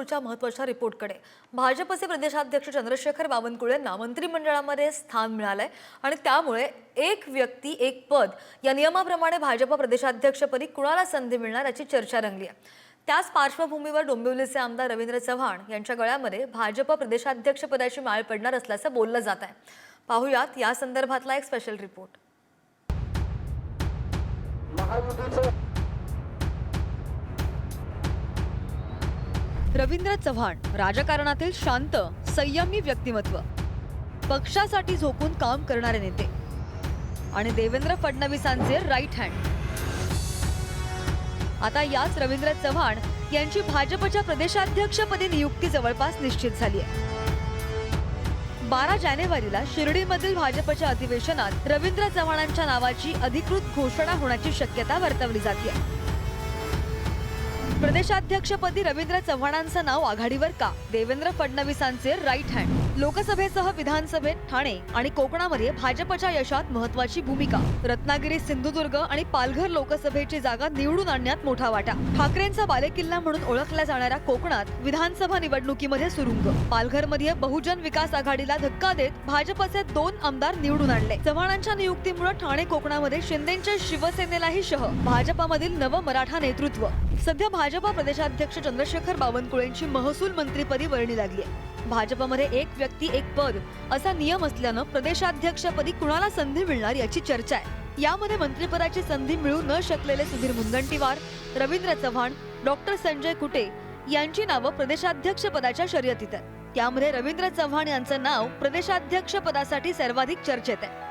पुढच्या महत्त्वाच्या रिपोर्टकडे. भाजपचे प्रदेशाध्यक्ष चंद्रशेखर बावनकुळे यांना मंत्रिमंडळामध्ये स्थान मिळालंय आणि त्यामुळे एक व्यक्ती एक पद या नियमाप्रमाणे भाजप प्रदेशाध्यक्षपदी कुणाला संधी मिळणार याची चर्चा रंगली आहे. त्याच पार्श्वभूमीवर डोंबिवलीचे आमदार रवींद्र चव्हाण यांच्या गळ्यामध्ये भाजप प्रदेशाध्यक्षपदाची माळ पडणार असल्याचं बोललं जात आहे. पाहुयात या संदर्भातला एक स्पेशल रिपोर्ट रवींद्र चव्हाण राजकारणातील शांत संयमी व्यक्तिमत्व. पक्षासाठी झोकून काम करणारे नेते. आणि देवेंद्र फडणवीसांचे राईट हँड आता याच रवींद्र चव्हाण यांची भाजपच्या प्रदेशाध्यक्षपदी नियुक्ती जवळपास निश्चित झाली आहे बारा जानेवारीला शिर्डीमधील भाजपच्या अधिवेशनात रवींद्र चव्हाणांच्या नावाची अधिकृत घोषणा होण्याची शक्यता वर्तवली जाते प्रदेशाध्यक्षपदी रवींद्र चव्हाणांचं नाव आघाडीवर का? देवेंद्र फडणवीसांचे राईट हँड लोकसभेसह विधानसभेत ठाणे आणि कोकणामध्ये भाजपच्या यशात महत्वाची भूमिका. रत्नागिरी सिंधुदुर्ग आणि पालघर लोकसभेची जागा निवडून आणण्यात मोठा वाटा. ठाकरेंचा बालेकिल्ला म्हणून ओळखल्या जाणाऱ्या कोकणात विधानसभा निवडणुकीमध्ये सुरुंग. पालघरमध्ये बहुजन विकास आघाडीला धक्का देत भाजपचे दोन आमदार निवडून आणले. चव्हाणांच्या नियुक्तीमुळे ठाणे कोकणामध्ये शिंदेच्या शिवसेनेलाही शह. भाजपामधील नव मराठा नेतृत्व. सध्या भाजपा प्रदेशाध्यक्ष चंद्रशेखर बावनकुळेंची महसूल मंत्रीपदी वर्णी लागली आहे. भाजपमध्ये एक व्यक्ती एक पद असा नियम असल्यानं प्रदेशाध्यक्षपदी कुणाला संधी मिळणार याची चर्चा आहे. यामध्ये मंत्रिपदाची संधी मिळू न शकलेले सुधीर मुनगंटीवार रवींद्र चव्हाण डॉक्टर संजय कुटे यांची नावं प्रदेशाध्यक्ष पदाच्या शर्यतीत आहेत. त्यामध्ये रवींद्र चव्हाण यांचं नाव प्रदेशाध्यक्ष पदासाठी सर्वाधिक चर्चेत आहे.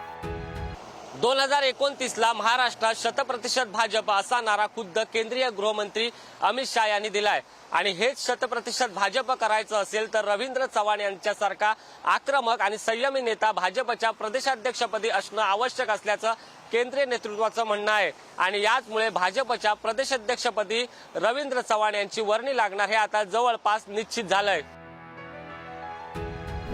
दोन हजार एकोणतीसला महाराष्ट्रात शतप्रतिशत भाजप असा नारा खुद्द केंद्रीय गृहमंत्री अमित शहा यांनी दिलाय. आणि हेच शतप्रतिशत भाजप करायचं असेल तर रवींद्र चव्हाण यांच्यासारखा आक्रमक आणि संयमी नेता भाजपच्या प्रदेशाध्यक्षपदी असणं आवश्यक असल्याचं केंद्रीय नेतृत्वाचं म्हणणं आहे. आणि याचमुळे भाजपच्या प्रदेशाध्यक्षपदी रवींद्र चव्हाण यांची वर्णी लागणार हे आता जवळपास निश्चित झालंय.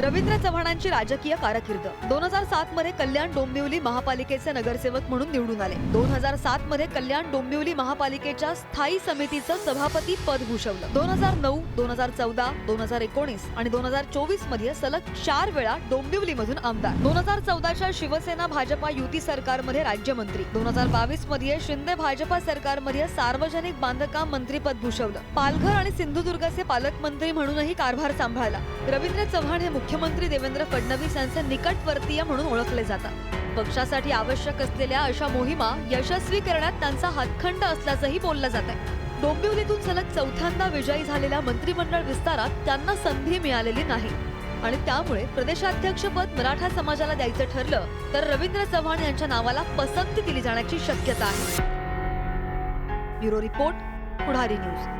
रवींद्र चव्हाणांची राजकीय कारकीर्द. दोन हजार सात मध्ये कल्याण डोंबिवली महापालिकेचे नगरसेवक म्हणून निवडून आले. दोन हजार सात मध्ये कल्याण डोंबिवली महापालिकेच्या स्थायी समितीचं सभापती पद भूषवलं. दोन हजार नऊ दोन हजार चौदा दोन हजार एकोणीस आणि दोन हजार चोवीसमध्ये सलग चार वेळा डोंबिवली मधून आमदार. दोन हजार चौदाच्या शिवसेना भाजपा युती सरकारमध्ये राज्यमंत्री. दोन हजार बावीसमध्ये शिंदे भाजपा सरकारमध्ये सार्वजनिक बांधकाम मंत्रीपद भूषवलं. पालघर आणि सिंधुदुर्गचे पालकमंत्री म्हणूनही कारभार सांभाळला. रवींद्र चव्हाण हे मुख्यमंत्री देवेंद्र फडणवीस यांचे निकटवर्तीय म्हणून ओळखले जातात. पक्षासाठी आवश्यक असलेल्या अशा मोहिमा यशस्वी करण्यात त्यांचा हातखंड असल्याचंही बोललं जात आहे डोंबिवलीतून सलग चौथ्यांदा विजयी झालेल्या मंत्रिमंडळ विस्तारात त्यांना संधी मिळालेली नाही. आणि त्यामुळे प्रदेशाध्यक्षपद मराठा समाजाला द्यायचं ठरलं तर रवींद्र चव्हाण यांच्या नावाला पसंती दिली जाण्याची शक्यता आहे. Bureau report Pudhari news.